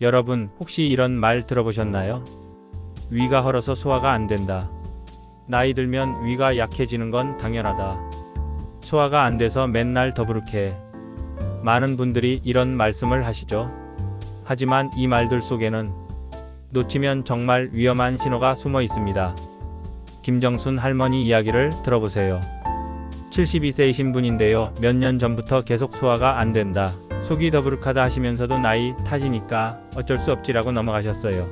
여러분 혹시 이런 말 들어보셨나요? 위가 헐어서 소화가 안 된다. 나이 들면 위가 약해지는 건 당연하다. 소화가 안 돼서 맨날 더부룩해. 많은 분들이 이런 말씀을 하시죠. 하지만 이 말들 속에는 놓치면 정말 위험한 신호가 숨어 있습니다. 김정순 할머니 이야기를 들어보세요. 72세이신 분인데요. 몇 년 전부터 계속 소화가 안 된다. 속이 더부룩하다 하시면서도 나이 탓이니까 어쩔 수 없지라고 넘어가셨어요.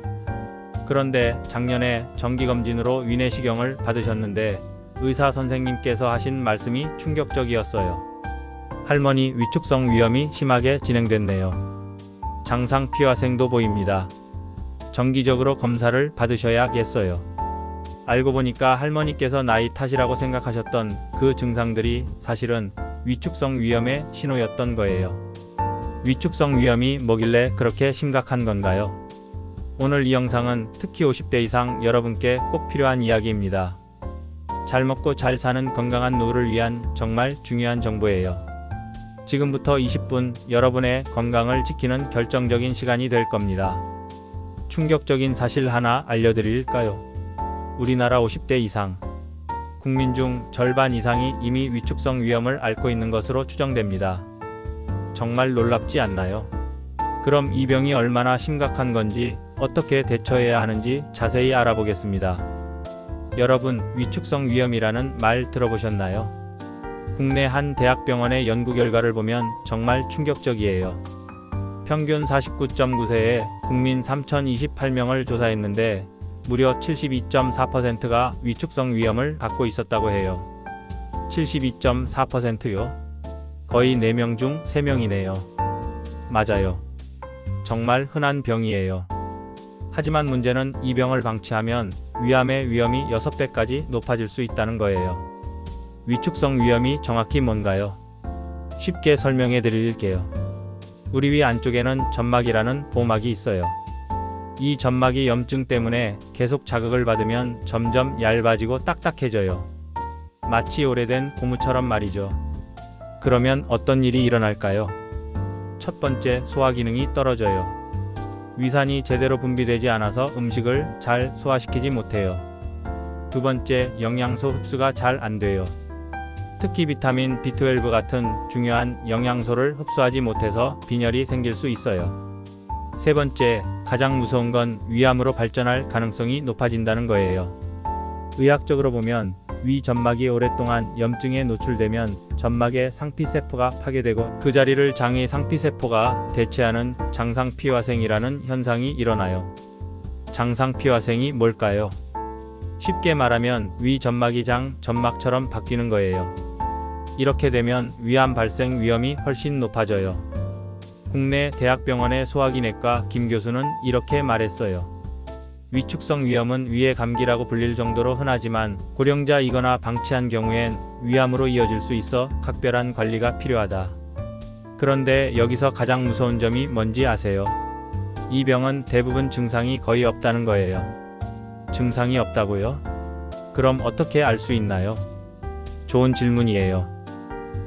그런데 작년에 정기검진으로 위내시경을 받으셨는데 의사 선생님께서 하신 말씀이 충격적이었어요. 할머니 위축성 위염이 심하게 진행됐네요. 장상 피화생도 보입니다. 정기적으로 검사를 받으셔야겠어요. 알고 보니까 할머니께서 나이 탓이라고 생각하셨던 그 증상들이 사실은 위축성 위염의 신호였던 거예요. 위축성 위염이 뭐길래 그렇게 심각한 건가요? 오늘 이 영상은 특히 50대 이상 여러분께 꼭 필요한 이야기입니다. 잘 먹고 잘 사는 건강한 노후를 위한 정말 중요한 정보예요. 지금부터 20분 여러분의 건강을 지키는 결정적인 시간이 될 겁니다. 충격적인 사실 하나 알려드릴까요? 우리나라 50대 이상 국민 중 절반 이상이 이미 위축성 위험을 앓고 있는 것으로 추정됩니다. 정말 놀랍지 않나요? 그럼 이 병이 얼마나 심각한 건지 어떻게 대처해야 하는지 자세히 알아보겠습니다. 여러분, 위축성 위험이라는 말 들어보셨나요? 국내 한 대학병원의 연구 결과를 보면 정말 충격적이에요. 평균 49.9세에 국민 3,028명을 조사했는데 무려 72.4%가 위축성 위험을 갖고 있었다고 해요. 72.4%요? 거의 4명 중 3명이네요. 맞아요. 정말 흔한 병이에요. 하지만 문제는 이 병을 방치하면 위암의 위험이 6배까지 높아질 수 있다는 거예요. 위축성 위험이 정확히 뭔가요? 쉽게 설명해 드릴게요. 우리 위 안쪽에는 점막이라는 보막이 있어요. 이 점막이 염증 때문에 계속 자극을 받으면 점점 얇아지고 딱딱해져요. 마치 오래된 고무처럼 말이죠. 그러면 어떤 일이 일어날까요? 첫 번째, 소화 기능이 떨어져요. 위산이 제대로 분비되지 않아서 음식을 잘 소화시키지 못해요. 두 번째, 영양소 흡수가 잘 안 돼요. 특히 비타민 B12 같은 중요한 영양소를 흡수하지 못해서 빈혈이 생길 수 있어요. 세 번째, 가장 무서운 건 위암으로 발전할 가능성이 높아진다는 거예요. 의학적으로 보면 위 점막이 오랫동안 염증에 노출되면 점막의 상피세포가 파괴되고 그 자리를 장의 상피세포가 대체하는 장상피화생이라는 현상이 일어나요. 장상피화생이 뭘까요? 쉽게 말하면 위 점막이 장 점막처럼 바뀌는 거예요. 이렇게 되면 위암 발생 위험이 훨씬 높아져요. 국내 대학병원의 소화기내과 김 교수는 이렇게 말했어요. 위축성 위염은 위의 감기라고 불릴 정도로 흔하지만 고령자이거나 방치한 경우엔 위암으로 이어질 수 있어 각별한 관리가 필요하다. 그런데 여기서 가장 무서운 점이 뭔지 아세요? 이 병은 대부분 증상이 거의 없다는 거예요. 증상이 없다고요? 그럼 어떻게 알 수 있나요? 좋은 질문이에요.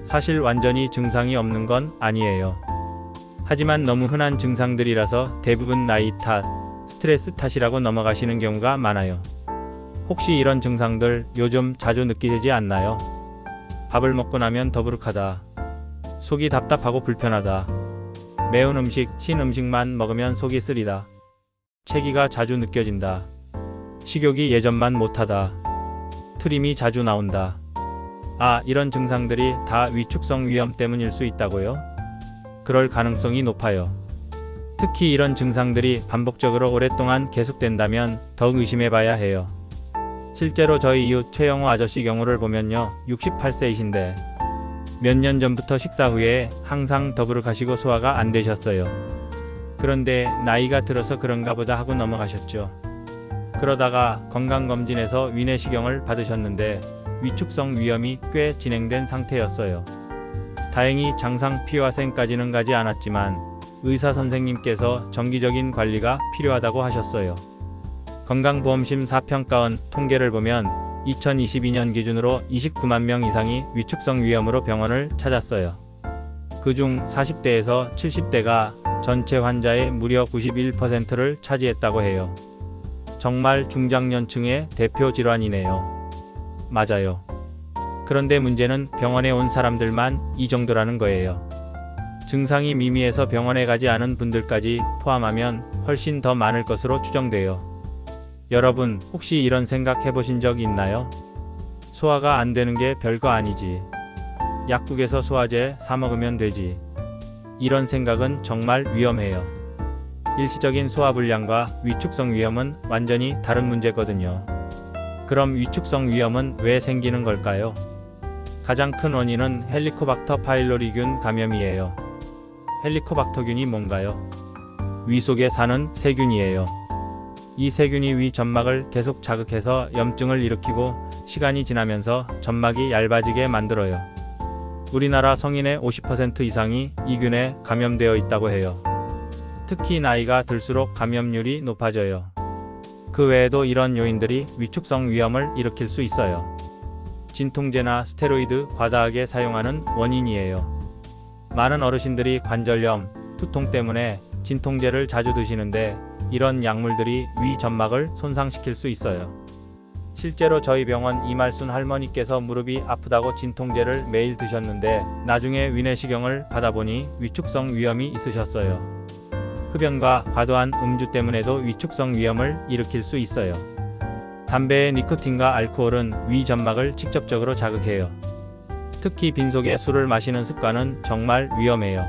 사실 완전히 증상이 없는 건 아니에요. 하지만 너무 흔한 증상들이라서 대부분 나이 탓, 스트레스 탓이라고 넘어가시는 경우가 많아요. 혹시 이런 증상들 요즘 자주 느끼지 않나요? 밥을 먹고 나면 더부룩하다. 속이 답답하고 불편하다. 매운 음식, 신 음식만 먹으면 속이 쓰리다. 체기가 자주 느껴진다. 식욕이 예전만 못하다. 트림이 자주 나온다. 아, 이런 증상들이 다 위축성 위염 때문일 수 있다고요? 그럴 가능성이 높아요. 특히 이런 증상들이 반복적으로 오랫동안 계속된다면 더욱 의심해 봐야 해요. 실제로 저희 이웃 최영호 아저씨 경우를 보면요. 68세이신데 몇 년 전부터 식사 후에 항상 더부룩하시고 소화가 안 되셨어요. 그런데 나이가 들어서 그런가 보다 하고 넘어가셨죠. 그러다가 건강검진에서 위내시경을 받으셨는데 위축성 위염이 꽤 진행된 상태였어요. 다행히 장상 피화생까지는 가지 않았지만 의사 선생님께서 정기적인 관리가 필요하다고 하셨어요. 건강보험심 사평가원 통계를 보면 2022년 기준으로 29만 명 이상이 위축성 위염으로 병원을 찾았어요. 그중 40대에서 70대가 전체 환자의 무려 91%를 차지했다고 해요. 정말 중장년층의 대표 질환이네요. 맞아요. 그런데 문제는 병원에 온 사람들만 이 정도라는 거예요. 증상이 미미해서 병원에 가지 않은 분들까지 포함하면 훨씬 더 많을 것으로 추정돼요. 여러분, 혹시 이런 생각 해보신 적 있나요? 소화가 안 되는 게 별거 아니지. 약국에서 소화제 사 먹으면 되지. 이런 생각은 정말 위험해요. 일시적인 소화불량과 위축성 위염은 완전히 다른 문제거든요. 그럼 위축성 위염은 왜 생기는 걸까요? 가장 큰 원인은 헬리코박터 파일로리균 감염이에요. 헬리코박터균이 뭔가요? 위 속에 사는 세균이에요. 이 세균이 위 점막을 계속 자극해서 염증을 일으키고 시간이 지나면서 점막이 얇아지게 만들어요. 우리나라 성인의 50% 이상이 이 균에 감염되어 있다고 해요. 특히 나이가 들수록 감염률이 높아져요. 그 외에도 이런 요인들이 위축성 위염을 일으킬 수 있어요. 진통제나 스테로이드 과다하게 사용하는 원인이에요. 많은 어르신들이 관절염, 두통 때문에 진통제를 자주 드시는데 이런 약물들이 위 점막을 손상시킬 수 있어요. 실제로 저희 병원 이말순 할머니께서 무릎이 아프다고 진통제를 매일 드셨는데 나중에 위내시경을 받아보니 위축성 위염이 있으셨어요. 흡연과 과도한 음주 때문에도 위축성 위염을 일으킬 수 있어요. 담배의 니코틴과 알코올은 위 점막을 직접적으로 자극해요. 특히 빈속에 술을 마시는 습관은 정말 위험해요.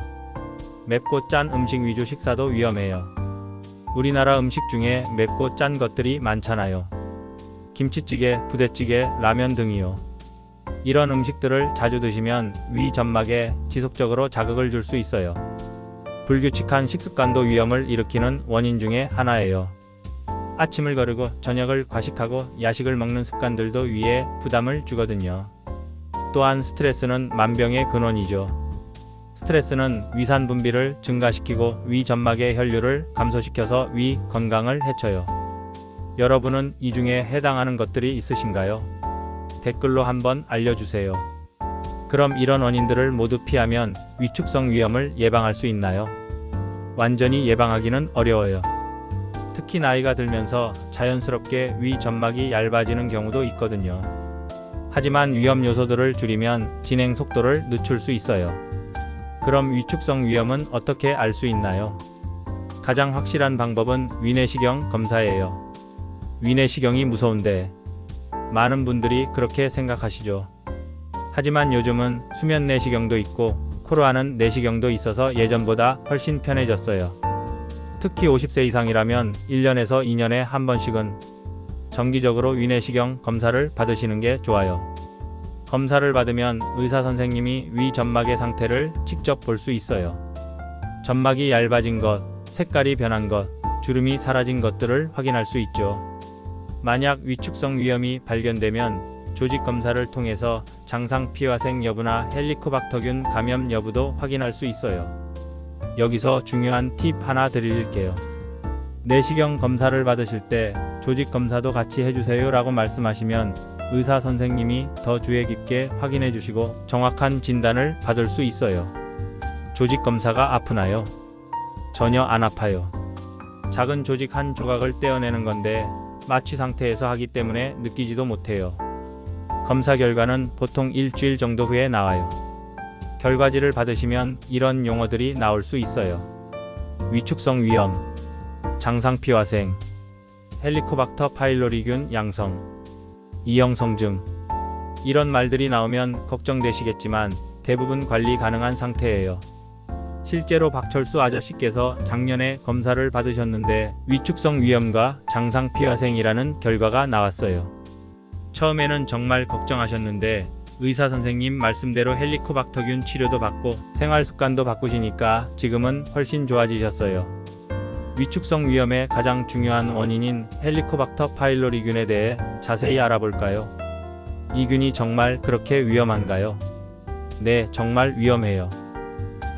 맵고 짠 음식 위주 식사도 위험해요. 우리나라 음식 중에 맵고 짠 것들이 많잖아요. 김치찌개, 부대찌개, 라면 등이요. 이런 음식들을 자주 드시면 위 점막에 지속적으로 자극을 줄 수 있어요. 불규칙한 식습관도 위험을 일으키는 원인 중에 하나예요. 아침을 거르고 저녁을 과식하고 야식을 먹는 습관들도 위에 부담을 주거든요. 또한 스트레스는 만병의 근원이죠. 스트레스는 위산 분비를 증가시키고 위 점막의 혈류를 감소시켜서 위 건강을 해쳐요. 여러분은 이 중에 해당하는 것들이 있으신가요? 댓글로 한번 알려주세요. 그럼 이런 원인들을 모두 피하면 위축성 위염을 예방할 수 있나요? 완전히 예방하기는 어려워요. 특히 나이가 들면서 자연스럽게 위 점막이 얇아지는 경우도 있거든요. 하지만 위험 요소들을 줄이면 진행 속도를 늦출 수 있어요. 그럼 위축성 위염은 어떻게 알 수 있나요? 가장 확실한 방법은 위내시경 검사예요. 위내시경이 무서운데 많은 분들이 그렇게 생각하시죠. 하지만 요즘은 수면 내시경도 있고 코로 하는 내시경도 있어서 예전보다 훨씬 편해졌어요. 특히 50세 이상이라면 1년에서 2년에 한 번씩은 정기적으로 위내시경 검사를 받으시는 게 좋아요. 검사를 받으면 의사 선생님이 위 점막의 상태를 직접 볼 수 있어요. 점막이 얇아진 것, 색깔이 변한 것, 주름이 사라진 것들을 확인할 수 있죠. 만약 위축성 위염이 발견되면 조직 검사를 통해서 장상 피화생 여부나 헬리코박터균 감염 여부도 확인할 수 있어요. 여기서 중요한 팁 하나 드릴게요. 내시경 검사를 받으실 때 조직 검사도 같이 해주세요 라고 말씀하시면 의사 선생님이 더 주의 깊게 확인해 주시고 정확한 진단을 받을 수 있어요. 조직 검사가 아프나요? 전혀 안 아파요. 작은 조직 한 조각을 떼어내는 건데 마취 상태에서 하기 때문에 느끼지도 못해요. 검사 결과는 보통 일주일 정도 후에 나와요. 결과지를 받으시면 이런 용어들이 나올 수 있어요. 위축성 위염, 장상피화생, 헬리코박터 파일로리균 양성, 이형성증 이런 말들이 나오면 걱정되시겠지만 대부분 관리 가능한 상태예요. 실제로 박철수 아저씨께서 작년에 검사를 받으셨는데 위축성 위염과 장상 피화생이라는 결과가 나왔어요. 처음에는 정말 걱정하셨는데 의사 선생님 말씀대로 헬리코박터균 치료도 받고 생활 습관도 바꾸시니까 지금은 훨씬 좋아지셨어요. 위축성 위염의 가장 중요한 원인인 헬리코박터 파일로리균에 대해 자세히 알아볼까요? 이 균이 정말 그렇게 위험한가요? 네, 정말 위험해요.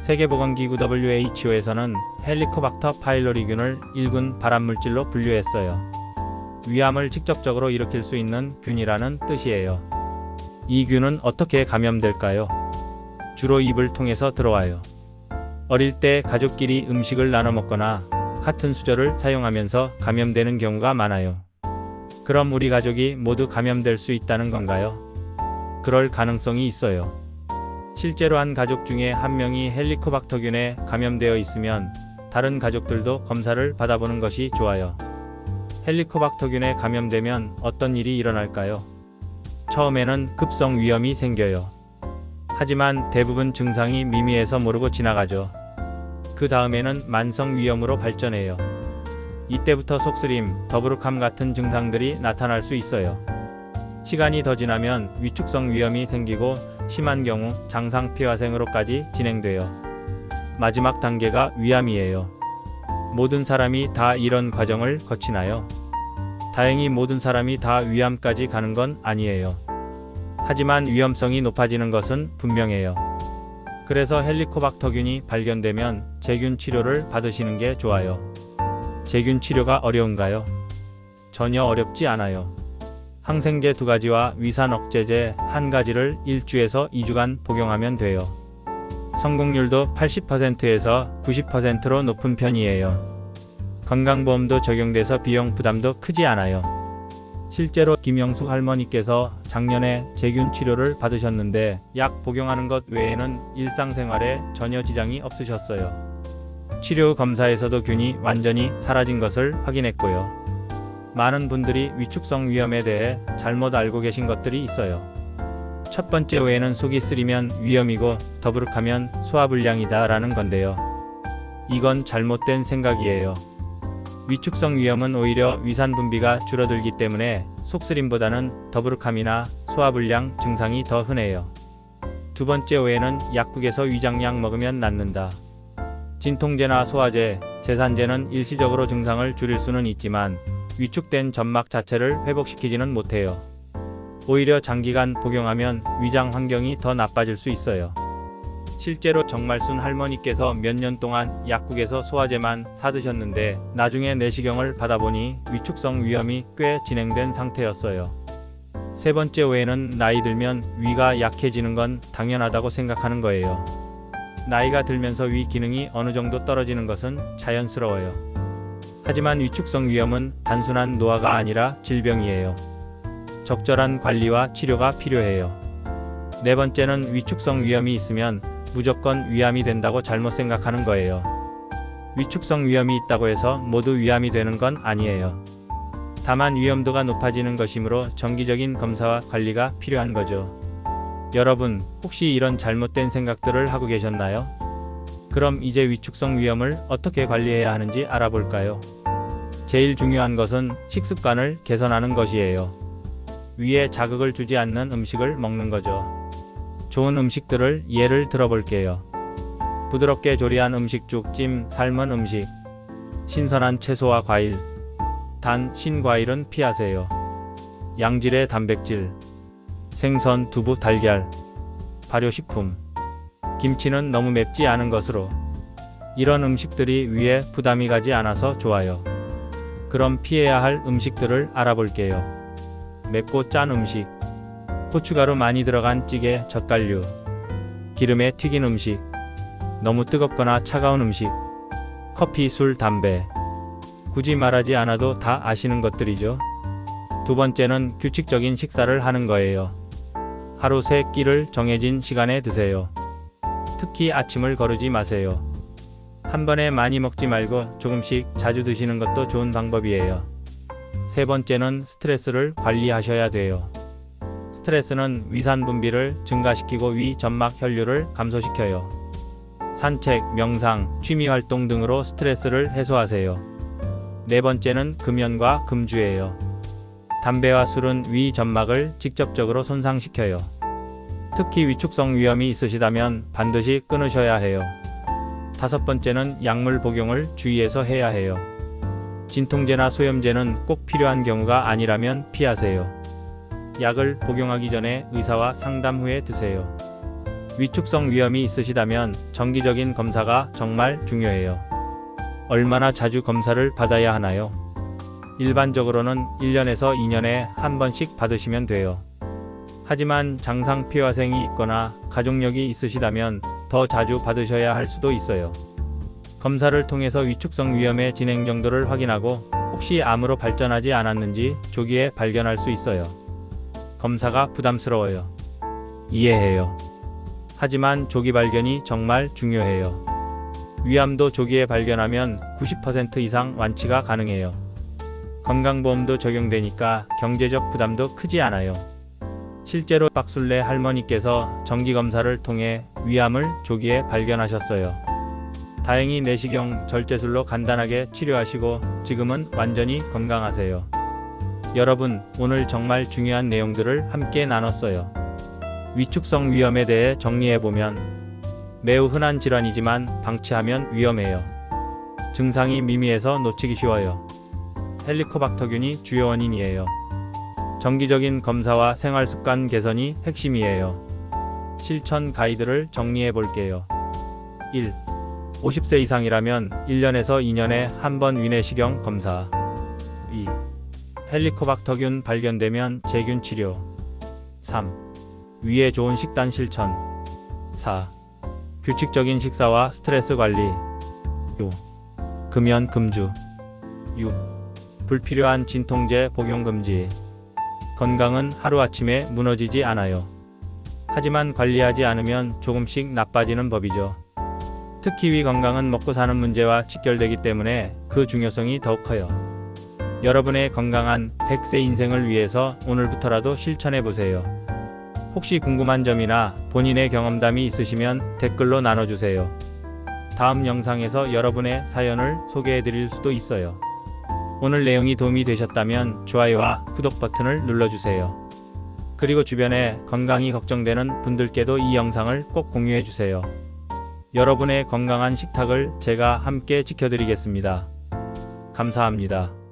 세계보건기구 WHO에서는 헬리코박터 파일로리균을 1군 발암물질로 분류했어요. 위암을 직접적으로 일으킬 수 있는 균이라는 뜻이에요. 이 균은 어떻게 감염될까요? 주로 입을 통해서 들어와요. 어릴 때 가족끼리 음식을 나눠 먹거나 같은 수저를 사용하면서 감염되는 경우가 많아요. 그럼 우리 가족이 모두 감염될 수 있다는 건가요? 그럴 가능성이 있어요. 실제로 한 가족 중에 한 명이 헬리코박터균에 감염되어 있으면 다른 가족들도 검사를 받아보는 것이 좋아요. 헬리코박터균에 감염되면 어떤 일이 일어날까요? 처음에는 급성 위염이 생겨요. 하지만 대부분 증상이 미미해서 모르고 지나가죠. 그 다음에는 만성 위염으로 발전해요. 이때부터 속쓰림, 더부룩함 같은 증상들이 나타날 수 있어요. 시간이 더 지나면 위축성 위염이 생기고 심한 경우 장상 폐화생으로까지 진행돼요. 마지막 단계가 위암이에요. 모든 사람이 다 이런 과정을 거치나요? 다행히 모든 사람이 다 위암까지 가는 건 아니에요. 하지만 위험성이 높아지는 것은 분명해요. 그래서 헬리코박터균이 발견되면 제균 치료를 받으시는 게 좋아요. 제균 치료가 어려운가요? 전혀 어렵지 않아요. 항생제 두 가지와 위산 억제제 한 가지를 1주에서 2주간 복용하면 돼요. 성공률도 80%에서 90%로 높은 편이에요. 건강보험도 적용돼서 비용 부담도 크지 않아요. 실제로 김영숙 할머니께서 작년에 제균 치료를 받으셨는데 약 복용하는 것 외에는 일상생활에 전혀 지장이 없으셨어요. 치료 검사에서도 균이 완전히 사라진 것을 확인했고요. 많은 분들이 위축성 위염에 대해 잘못 알고 계신 것들이 있어요. 첫 번째 외에는 속이 쓰리면 위염이고 더부룩하면 소화불량이다 라는 건데요. 이건 잘못된 생각이에요. 위축성 위염은 오히려 위산 분비가 줄어들기 때문에 속쓰림보다는 더부룩함이나 소화불량 증상이 더 흔해요. 두 번째 오해는 약국에서 위장약 먹으면 낫는다. 진통제나 소화제, 제산제는 일시적으로 증상을 줄일 수는 있지만 위축된 점막 자체를 회복시키지는 못해요. 오히려 장기간 복용하면 위장 환경이 더 나빠질 수 있어요. 실제로 정말순 할머니께서 몇 년 동안 약국에서 소화제만 사드셨는데 나중에 내시경을 받아보니 위축성 위염이 꽤 진행된 상태였어요. 세 번째 오해는 나이 들면 위가 약해지는 건 당연하다고 생각하는 거예요. 나이가 들면서 위 기능이 어느 정도 떨어지는 것은 자연스러워요. 하지만 위축성 위염은 단순한 노화가 아니라 질병이에요. 적절한 관리와 치료가 필요해요. 네 번째는 위축성 위염이 있으면 무조건 위암이 된다고 잘못 생각하는 거예요. 위축성 위염이 있다고 해서 모두 위암이 되는 건 아니에요. 다만 위험도가 높아지는 것이므로 정기적인 검사와 관리가 필요한 거죠. 여러분, 혹시 이런 잘못된 생각들을 하고 계셨나요? 그럼 이제 위축성 위염을 어떻게 관리해야 하는지 알아볼까요? 제일 중요한 것은 식습관을 개선하는 것이에요. 위에 자극을 주지 않는 음식을 먹는 거죠. 좋은 음식들을 예를 들어볼게요. 부드럽게 조리한 음식죽, 찜, 삶은 음식, 신선한 채소와 과일, 단, 신과일은 피하세요. 양질의 단백질, 생선, 두부, 달걀, 발효식품, 김치는 너무 맵지 않은 것으로 이런 음식들이 위에 부담이 가지 않아서 좋아요. 그럼 피해야 할 음식들을 알아볼게요. 맵고 짠 음식, 고춧가루 많이 들어간 찌개, 젓갈류, 기름에 튀긴 음식, 너무 뜨겁거나 차가운 음식, 커피, 술, 담배. 굳이 말하지 않아도 다 아시는 것들이죠. 두 번째는 규칙적인 식사를 하는 거예요. 하루 세 끼를 정해진 시간에 드세요. 특히 아침을 거르지 마세요. 한 번에 많이 먹지 말고 조금씩 자주 드시는 것도 좋은 방법이에요. 세 번째는 스트레스를 관리하셔야 돼요. 스트레스는 위산 분비를 증가시키고 위 점막 혈류를 감소시켜요. 산책, 명상, 취미 활동 등으로 스트레스를 해소하세요. 네 번째는 금연과 금주예요. 담배와 술은 위 점막을 직접적으로 손상시켜요. 특히 위축성 위험이 있으시다면 반드시 끊으셔야 해요. 다섯 번째는 약물 복용을 주의해서 해야 해요. 진통제나 소염제는 꼭 필요한 경우가 아니라면 피하세요. 약을 복용하기 전에 의사와 상담 후에 드세요. 위축성 위험이 있으시다면 정기적인 검사가 정말 중요해요. 얼마나 자주 검사를 받아야 하나요? 일반적으로는 1년에서 2년에 한 번씩 받으시면 돼요. 하지만 장상 폐화생이 있거나 가족력이 있으시다면 더 자주 받으셔야 할 수도 있어요. 검사를 통해서 위축성 위염의 진행 정도를 확인하고 혹시 암으로 발전하지 않았는지 조기에 발견할 수 있어요. 검사가 부담스러워요. 이해해요. 하지만 조기 발견이 정말 중요해요. 위암도 조기에 발견하면 90% 이상 완치가 가능해요. 건강보험도 적용되니까 경제적 부담도 크지 않아요. 실제로 박술래 할머니께서 정기검사를 통해 위암을 조기에 발견하셨어요. 다행히 내시경 절제술로 간단하게 치료하시고 지금은 완전히 건강하세요. 여러분, 오늘 정말 중요한 내용들을 함께 나눴어요. 위축성 위염에 대해 정리해보면 매우 흔한 질환이지만 방치하면 위험해요. 증상이 미미해서 놓치기 쉬워요. 헬리코박터균이 주요 원인이에요. 정기적인 검사와 생활 습관 개선이 핵심이에요. 실천 가이드를 정리해 볼게요. 1. 50세 이상이라면 1년에서 2년에 한 번 위내시경 검사. 2. 헬리코박터균 발견되면 제균 치료. 3. 위에 좋은 식단 실천. 4. 규칙적인 식사와 스트레스 관리. 5. 금연 금주. 6. 불필요한 진통제 복용 금지. 건강은 하루아침에 무너지지 않아요. 하지만 관리하지 않으면 조금씩 나빠지는 법이죠. 특히 위 건강은 먹고 사는 문제와 직결되기 때문에 그 중요성이 더욱 커요. 여러분의 건강한 100세 인생을 위해서 오늘부터라도 실천해 보세요. 혹시 궁금한 점이나 본인의 경험담이 있으시면 댓글로 나눠주세요. 다음 영상에서 여러분의 사연을 소개해 드릴 수도 있어요. 오늘 내용이 도움이 되셨다면 좋아요와 구독 버튼을 눌러주세요. 그리고 주변에 건강이 걱정되는 분들께도 이 영상을 꼭 공유해 주세요. 여러분의 건강한 식탁을 제가 함께 지켜드리겠습니다. 감사합니다.